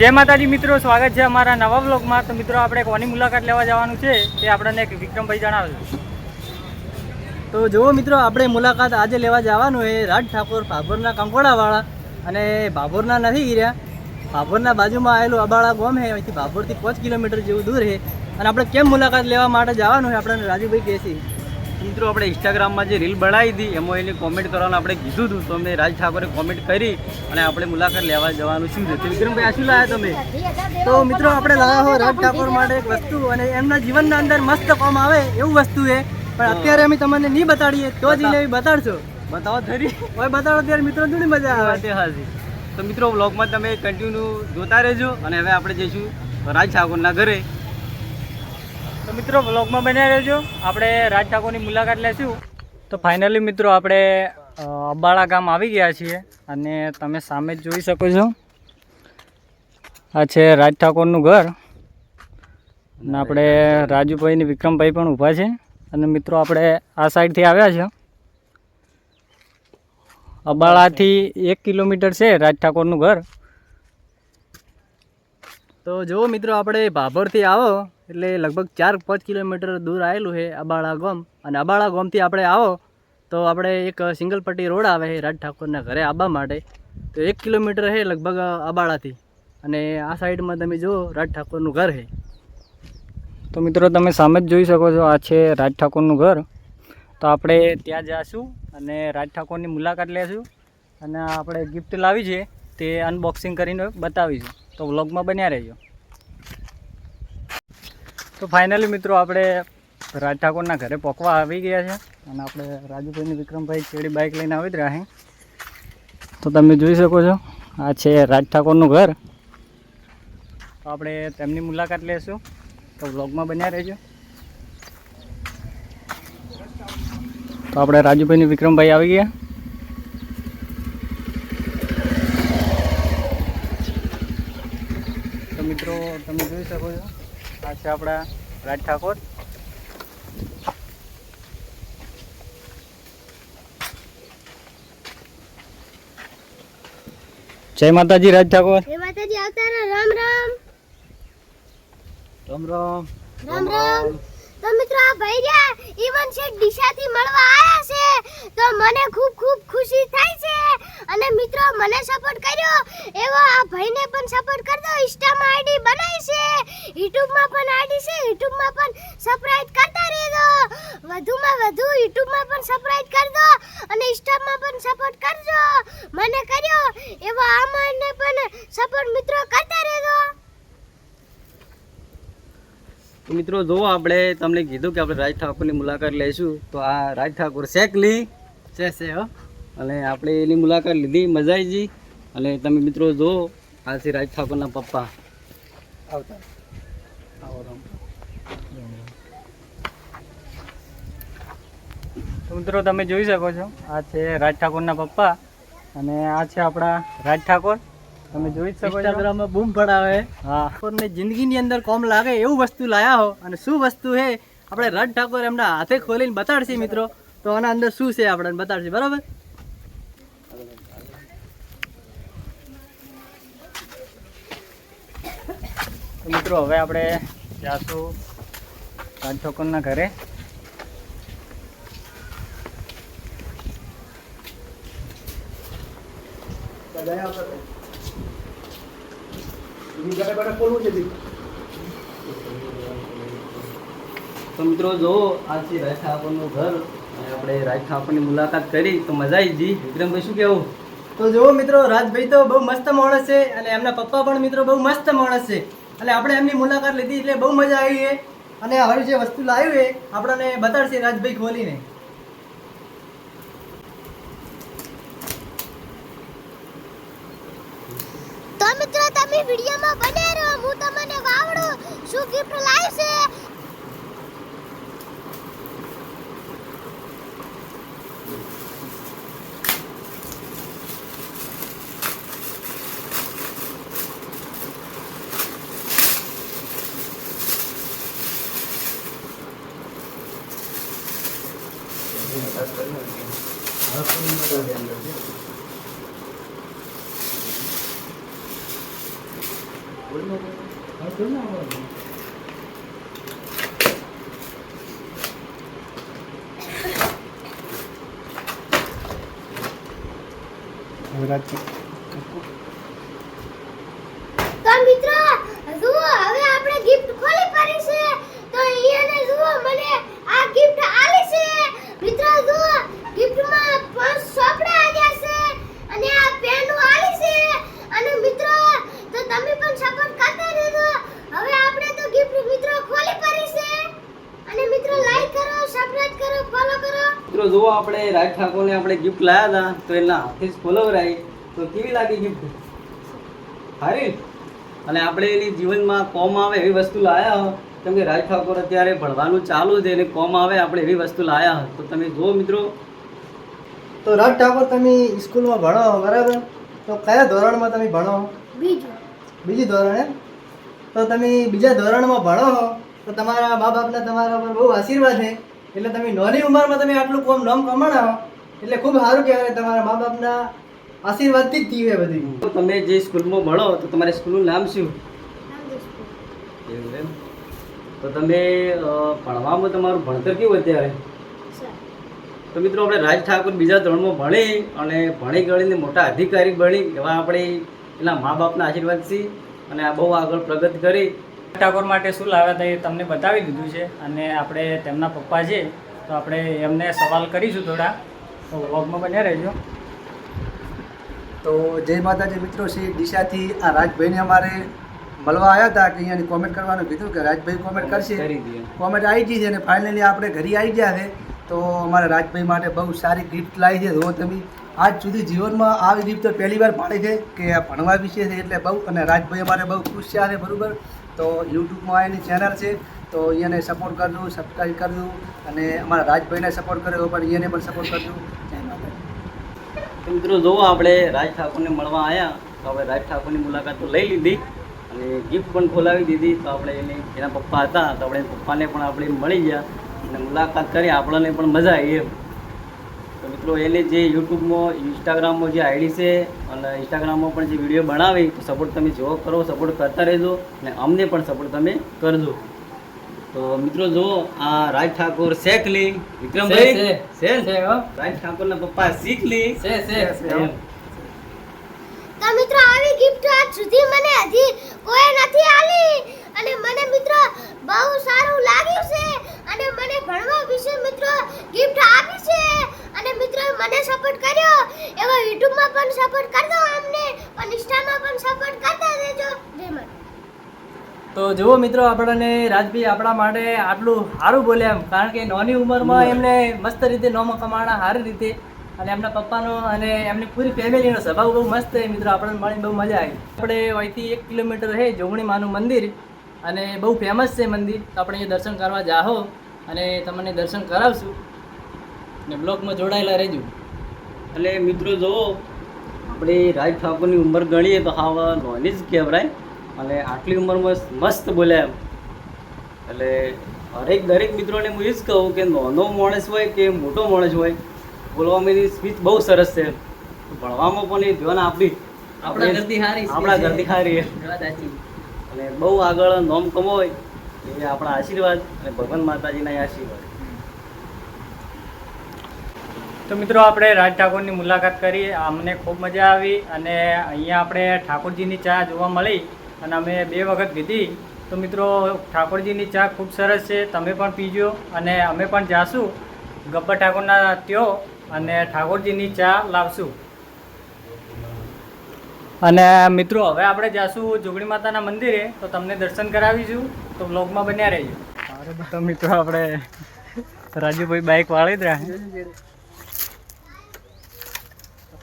જય માતાજી મિત્રો, સ્વાગત છે અમારા નવા બ્લોગમાં તો મિત્રો, આપણે કોની મુલાકાત લેવા જવાનું છે તે આપણને એક વિક્રમભાઈ જણાવે તો જુઓ મિત્રો, આપણે મુલાકાત આજે લેવા જવાનું છે રાજ ઠાકોર ભાભોરના કંકોડાવાળા. અને ભાભોરના નથી ગીર્યા ભાભોરના બાજુમાં આવેલું અબાળા ગોમ છે, અહીંથી ભાભોરથી પાંચ કિલોમીટર જેવું દૂર છે. અને આપણે કેમ મુલાકાત લેવા માટે જવાનું છે, આપણને રાજુભાઈ કહેશે મિત્રો આપણે ઇન્સ્ટાગ્રામમાં જે રીલ બનાવી હતી એમાં એની કોમેન્ટ કરવાનું આપણે કીધું હતું. તો અમે રાજ ઠાકોરે કોમેન્ટ કરી અને આપણે મુલાકાત લેવા જવાનું શું છે વિક્રમભાઈ આ શું લાવ્યા તમે? તો મિત્રો આપણે લાવ્યા હોય રાજ ઠાકોર માટે એક વસ્તુ અને એમના જીવનના અંદર મસ્ત કામ આવે એવું વસ્તુ છે. પણ અત્યારે અમે તમને નહીં બતાડીએ તો જ એને બતાડશો. બતાવો ખરી હવે બતાડો ત્યારે મિત્રો થોડી મજા આવે. તે હાજી. તો મિત્રો વ્લોગમાં તમે કન્ટિન્યુ જોતા રહેજો. અને હવે આપણે જઈશું રાજ ઠાકોરના ઘરે. તો મિત્રો બ્લોગમાં બન્યા રહેજો. આપણે રાજ ઠાકોરની મુલાકાત લેશું. તો ફાઇનલી મિત્રો, આપણે અબાળા ગામ આવી ગયા છીએ અને તમે સામે જ જોઈ શકો છો. આ છે રાજ ઠાકોરનું ઘર. અને આપણે રાજુભાઈ ને વિક્રમભાઈ પણ ઊભા છે. અને મિત્રો, આપણે આ સાઈડથી આવ્યા છે અબાળાથી એક કિલોમીટર છે રાજ ઠાકોરનું ઘર. તો જુઓ મિત્રો, આપણે ભાભરથી આવો. એટલે લગભગ ચાર પાંચ કિલોમીટર દૂર આવેલું છે અબાળા ગામ. અને અબાળા ગામથી આપણે આવો તો આપણે એક સિંગલ પટ્ટી રોડ આવે છે રાજ ઠાકોરના ઘરે આવવા માટે. તો એક કિલોમીટર છે લગભગ અબાળાથી. અને આ સાઈડમાં તમે જુઓ રાજ ઠાકોરનું ઘર છે. તો મિત્રો તમે સામે જ જોઈ શકો છો આ છે રાજ ઠાકોરનું ઘર. તો આપણે ત્યાં જઈશું અને રાજ ઠાકોરની મુલાકાત લેશું. અને આપણે ગિફ્ટ લાવી છે તે અનબોક્સિંગ કરીને બતાવીશું. તો વ્લોગમાં બન્યા રહેજો. તો ફાઇનલી મિત્રો આપણે રાજ ઠાકોરના ઘરે પહોંચવા આવી ગયા છે અને આપણે રાજુભાઈની વિક્રમભાઈ ચેડી બાઇક લઈને આવી જ રહ્યા તો તમે જોઈ શકો છો, આ છે રાજ ઠાકોરનું ઘર. તો આપણે તેમની મુલાકાત લેશું. તો વ્લોગમાં બન્યા રહેજો. તો આપણે રાજુભાઈની વિક્રમભાઈ આવી ગયા. તો મિત્રો, તમે જોઈ શકો છો. આ છે આપણા રાજ ઠાકોર. જય માતાજી રાજ ઠાકોર. જય માતાજી આવતા. રામ રામ. રામ રામ. રામ રામ. તો મિત્રો આ ભાઈ રહ્યા ઈવન છે દિશાથી મળવા આયા છે. તો મને ખૂબ ખૂબ ખુશી થાય છે. અને મિત્રો, મને સપોર્ટ કર્યો. એવો આ ભાઈને પણ સપોર્ટ કરજો ઇન્સ્ટામાં આઈડી બનાવી છે. યુટ્યુબમાં પણ આઈડી છે. યુટ્યુબમાં પણ સબસ્ક્રાઇબ કરતા રહેજો. વધુમાં વધુ યુટ્યુબમાં પણ સબસ્ક્રાઇબ કરજો અને ઇન્સ્ટામાં પણ સપોર્ટ કરજો. મને કર્યો. એવો આમને પણ સપોર્ટ મિત્રો કરતા રહેજો. મિત્રો જો આપણે, તમને કીધું કે આપણે રાજ ઠાકોરની મુલાકાત લઈશું. તો આ રાજ ઠાકોર શેકલી છે છે, હો. અને આપણે એની મુલાકાત લીધી મજા આવી ગઈ. અને તમે મિત્રો જો આ છે રાજ ઠાકોરના પપ્પા. આવતા. તો મિત્રો તમે જોઈ શકો છો આ છે રાજ ઠાકોરના પપ્પા અને આ છે આપણા રાજ ઠાકોર. તમે જોઈ જ શકો છો. ઇન્સ્ટાગ્રામમાં બૂમ પડાવે હા. જિંદગીની અંદર કોમ લાગે એવું વસ્તુ લાયા હો. અને શું વસ્તુ છે આપણે રાજ ઠાકોર એમના હાથે ખોલીને બતાડશે મિત્રો. તો આના અંદર શું છે આપણે બતાડશે બરાબર? મિત્રો હવે આપણે જાશું રાજ ઠાકોરના ઘરે. તો મિત્રો જુઓ આ છે રાજ ઠાકોરનું ઘર. અને આપણે રાજ ઠાકોરની મુલાકાત કરી તો મજા આવી ગઈ. વિક્રમભાઈ શું કેવું? તો જુઓ મિત્રો રાજભાઈ તો બહુ મસ્ત માણસ છે અને એમના પપ્પા પણ મિત્રો બહુ મસ્ત માણસ છે. અને આપણે એમની મુલાકાત લીધી એટલે બહુ મજા આવી અને હવે જે વસ્તુ લાવ્યું એ આપણને બતાડશે રાજભાઈ ખોલીને. તો મિત્રો, તમે વિડીયોમાં બને રહો. હું તમને વાવડો શું ગિફ્ટ લાવી છે ગુજરાતી તો મિત્રો હવે આપણે ગિફ્ટ ખોલી પડી છે તો એને જુઓ, મને આ ગિફ્ટ આલી છે. મિત્રો, જુઓ, ગિફ્ટમાં પાંચ સોપડા આવ્યા છે અને આ પેનો આવી છે. અને મિત્રો, તો તમે પણ સપોર્ટ કરતા રહેજો. હવે આપણે તો ગિફ્ટ મિત્રો ખોલી પડી છે. અને મિત્રો લાઈક કરો સબસ્ક્રાઇબ કરો ફોલો કરો. મિત્રો, જુઓ આપણે રાજ ઠાકોરને આપણે ગિફ્ટ લાયા હતા, તો એના હાથે જ ફોલોવરાઈ તો કેવી લાગી ગિફ્ટ સારી? અને આપણે એની જીવનમાં કોમ આવે એવી વસ્તુ લાયા કેમ કે રાજ ઠાકોર અત્યારે ભણવાનું ચાલુ છે અને કોમ આવે આપણે એવી વસ્તુ લાયા તો તમે જુઓ મિત્રો. તો રાજ ઠાકોર તમે સ્કૂલમાં ભણો બરાબર? તો કયા ધોરણમાં તમે ભણો બીજું. બીજી ધોરણ એમ? તો તમે બીજા ધોરણમાં ભણો હો તો તમારા મા બાપના તમારા પર બહુ આશીર્વાદ છે. એટલે તમે નાની ઉંમરમાં તમે આટલું કોમ નામ કમાણા એટલે ખૂબ સારું કહેવાય તમારા મા બાપના આશીર્વાદથી જ થયું એ બધું. તો તમે જે સ્કૂલમાં ભણો તો તમારી સ્કૂલનું નામ શું? નામ એવું એમ? તો તમે ભણવામાં તમારું ભણતર કેવું અત્યારે તો મિત્રો આપણે રાજ ઠાકોર બીજા ધોરણમાં ભણી અને ભણી ગણીને મોટા અધિકારી બની એવા આપણે એના મા બાપના આશીર્વાદ છે અને આ બહુ આગળ પ્રગતિ કરી. ઠાકોર માટે શું લાવ્યા હતા એ તમને બતાવી દીધું છે અને આપણે તેમના પપ્પા છે તો આપણે એમને સવાલ કરીશું થોડા. તો વ્લોગમાં બન્યા રહેજો. તો જય માતાજી મિત્રો શ્રી દિશાથી આ રાજભાઈને અમારે મળવા આવ્યા હતા કે અહીંયાની કોમેન્ટ કરવાનું કીધું કે રાજભાઈ કોમેન્ટ કરશે. કરી કોમેન્ટ આવી ગઈ છે અને ફાઇનલી આપણે ઘરે આવી ગયા છે. તો અમારા રાજભાઈ માટે બહુ સારી ગિફ્ટ લાવી છે. જો તમે આજ સુધી જીવનમાં આવી ગિફ્ટ તો પહેલી વાર પાડી છે કે આ ભણવા વિશે છે એટલે બહુ અને રાજભાઈ અમારે બહુ ખુશ છે બરાબર? તો યુટ્યુબમાં એની ચેનલ છે. તો અહીંયાને સપોર્ટ કરજો સબસ્ક્રાઈબ કરજો અને અમારા રાજભાઈને સપોર્ટ કર્યો પણ અહીંયાને પણ સપોર્ટ કરજો. મિત્રો જુઓ આપણે રાજ ઠાકોરને મળવા આવ્યા. તો હવે રાજ ઠાકોરની મુલાકાત તો લઈ લીધી. અને ગિફ્ટ પણ ખોલાવી દીધી. તો આપણે એને એના પપ્પા હતા. તો આપણે પપ્પાને પણ આપણે મળી ગયા. અને મુલાકાત કરી. આપણને પણ મજા આવી એમ. તો મિત્રો એને જે યુટ્યુબમાં ઇન્સ્ટાગ્રામમાં જે આઈડી છે અને ઇન્સ્ટાગ્રામમાં પણ જે વીડિયો બનાવી તો સપોર્ટ તમે જેવો કરો સપોર્ટ કરતા રહેજો અને અમને પણ સપોર્ટ તમે કરજો. તો મિત્રો જુઓ આ રાજ ઠાકોર શેખલી વિક્રમભાઈ છે. રાજ ઠાકોરના પપ્પા શીખલી છે છે એમ. તો મિત્રો આવી ગિફ્ટ આજ સુધી મને હજી કોઈ નથી આલી. અને મને મિત્રો બહુ સારું લાગ્યું છે. અને મને ભણવા વિશે મિત્રો ગિફ્ટ આપી છે. અને મિત્રો મને સપોર્ટ કર્યો. એવો યુટ્યુબમાં પણ સપોર્ટ કરજો અમને. પણ ઇન્સ્ટામાં પણ સપોર્ટ કરતા રહેજો. જય માતા તો જુઓ મિત્રો આપણને રાજભી આપણા માટે આટલું સારું બોલ્યા એમ. કારણ કે નાની ઉંમરમાં એમને મસ્ત રીતે નોમો કમાણા સારી રીતે અને એમના પપ્પાનો અને એમની પૂરી ફેમિલીનો સ્વભાવ બહુ મસ્ત મિત્રો. આપણને મળીને બહુ મજા આવી. આપણે અહીંથી એક કિલોમીટર છે જોગણી માનું મંદિર અને બહુ ફેમસ છે મંદિર. તો આપણે અહીંયા દર્શન કરવા જાહો અને તમને દર્શન કરાવશું. ને બ્લોગમાં જોડાયેલા રહેજો. એટલે મિત્રો જુઓ, આપણે રાજ ઠાકોરની ઉંમર ગણીએ તો હા નોની જ કહેવાય. અને આટલી ઉંમરમાં મસ્ત બોલ્યા એમ. એટલે હરેક દરેક મિત્રોને હું એ જ કહું કે નાનો માણસ હોય કે મોટો માણસ હોય બોલવામાં એની સ્પીચ બહુ સરસ છે. ભણવામાં પણ એ ધ્યાન આપી આપણા ઘરથી હારી આપણા ઘરથી સાચી. અને બહુ આગળ નોમ કમાય એ આપણા આશીર્વાદ અને ભગવાન માતાજીના આશીર્વાદ. તો મિત્રો આપણે રાજ ઠાકોરની મુલાકાત કરી. અમને ખૂબ મજા આવી અને અહીંયા આપણે ઠાકોરજીની ચા જોવા મળી અને અમે બે વખત પીધી. તો મિત્રો ઠાકોરજીની ચા ખૂબ સરસ છે. તમે પણ પીજો અને અમે પણ જાશું. ગબ્બર ઠાકોરના ત્યો અને ઠાકોરજીની ચા લાવશું. અને મિત્રો હવે આપણે જાશું જોગણી માતાના મંદિરે. તો તમને દર્શન કરાવીશું. તો બ્લોગમાં બન્યા રહેજો. તો મિત્રો આપણે રાજુભાઈ બાઇક વાળી જ રહ્યા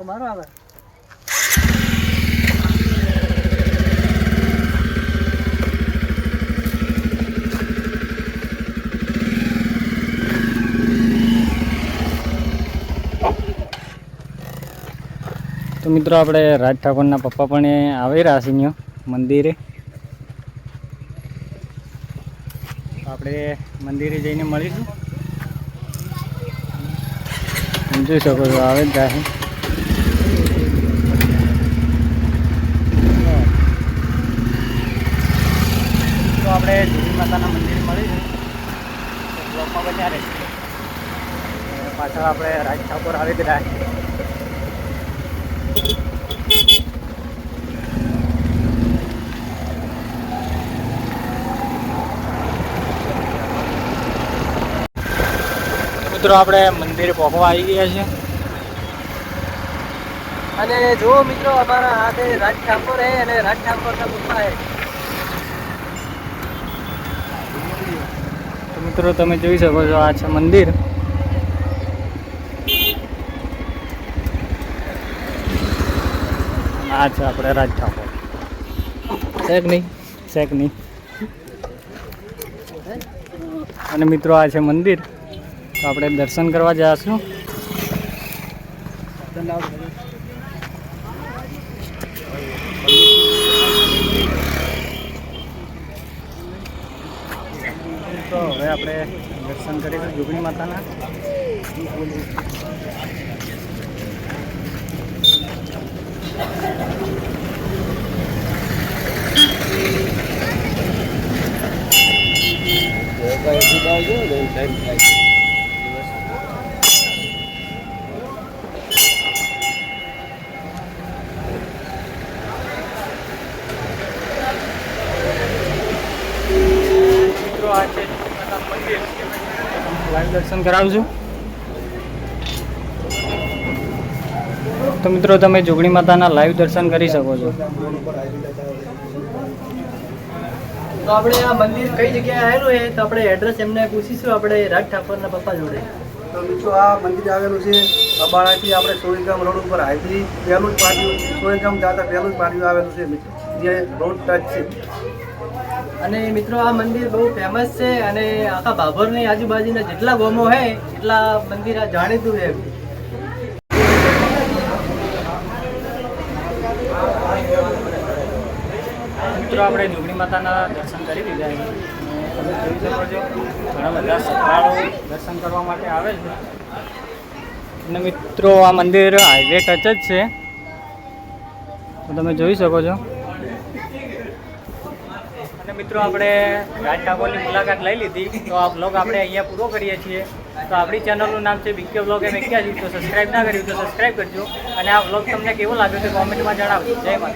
મારો આવે. તો મિત્રો આપણે રાજ ઠાકોરના પપ્પા પણ આવી રહ્યા છે અહીંયા મંદિરે. આપણે મંદિરે જઈને મળીશું. જોઈ શકો છો, આવે જ જાય તો આપણે જુદી માતાના મંદિર મળીશું. પાછળ આપણે રાજ ઠાકોર આવી ગયા મિત્રો, આપણે મંદિર પહોંચવા આવી ગયા છે અને જો મિત્રો, અમારા હાથે રાજ ઠાકોર હે અને રાજ ઠાકોરના પપ્પા હે. તો મિત્રો, તમે જોઈ શકો છો, આ છે મંદિર. આ છે આપણે રાજ ઠાકોર. શેક નહીં? શેક નહીં? અને મિત્રો, આ છે મંદિર. તો આપણે દર્શન કરવા જઈશું. તો હવે આપણે દર્શન કરીશું જોગણી માતાના. Thank આ લાઈવ દર્શન કરાવજો. તો મિત્રો તમે જોગણી માતાના લાઈવ દર્શન કરી શકો છો. તો આપણે આ મંદિર કઈ જગ્યાએ આવેલું છે? તો આપણે એડ્રેસ એમને પૂછીશું આપણે રાજ ઠાકોરના પપ્પા જોડે. તો મિત્રો આ મંદિર આવેલું છે અબાળાથી આપણે સોયગામ રોડ ઉપર હાઈથી પહેલું જ પાટિયું સોયગામ જતા પહેલું જ પાટિયું આવેલું છે મિત્રો. જે રોડ ટચ છે. અને મિત્રો, આ મંદિર બહુ ફેમસ છે અને આખા ભાભોરની આજુબાજુના જેટલા ગોમો છે એટલા મંદિર આ જાણીતું છે. મિત્રો, આપણે જોગણી માતાના દર્શન કરી દીધા છે. ઘણા બધા શ્રદ્ધાળુઓ દર્શન કરવા માટે આવે છે. અને મિત્રો, આ મંદિર હાઈવે ટચ જ છે. તમે જોઈ શકો છો. મિત્રો, આપણે રાજ ઠાકોરની મુલાકાત લઈ લીધી. તો આ બ્લોગ આપણે અહીંયા પૂરો કરીએ છીએ. તો આપણી ચેનલનું નામ છે બીકે બ્લોગ એમ એક્યાસી તો સબસ્ક્રાઈબ ના કર્યું તો સબસ્ક્રાઈબ કરજો. અને આ બ્લોગ તમને કેવો લાગ્યો તે કોમેન્ટમાં જણાવજો. જય માતા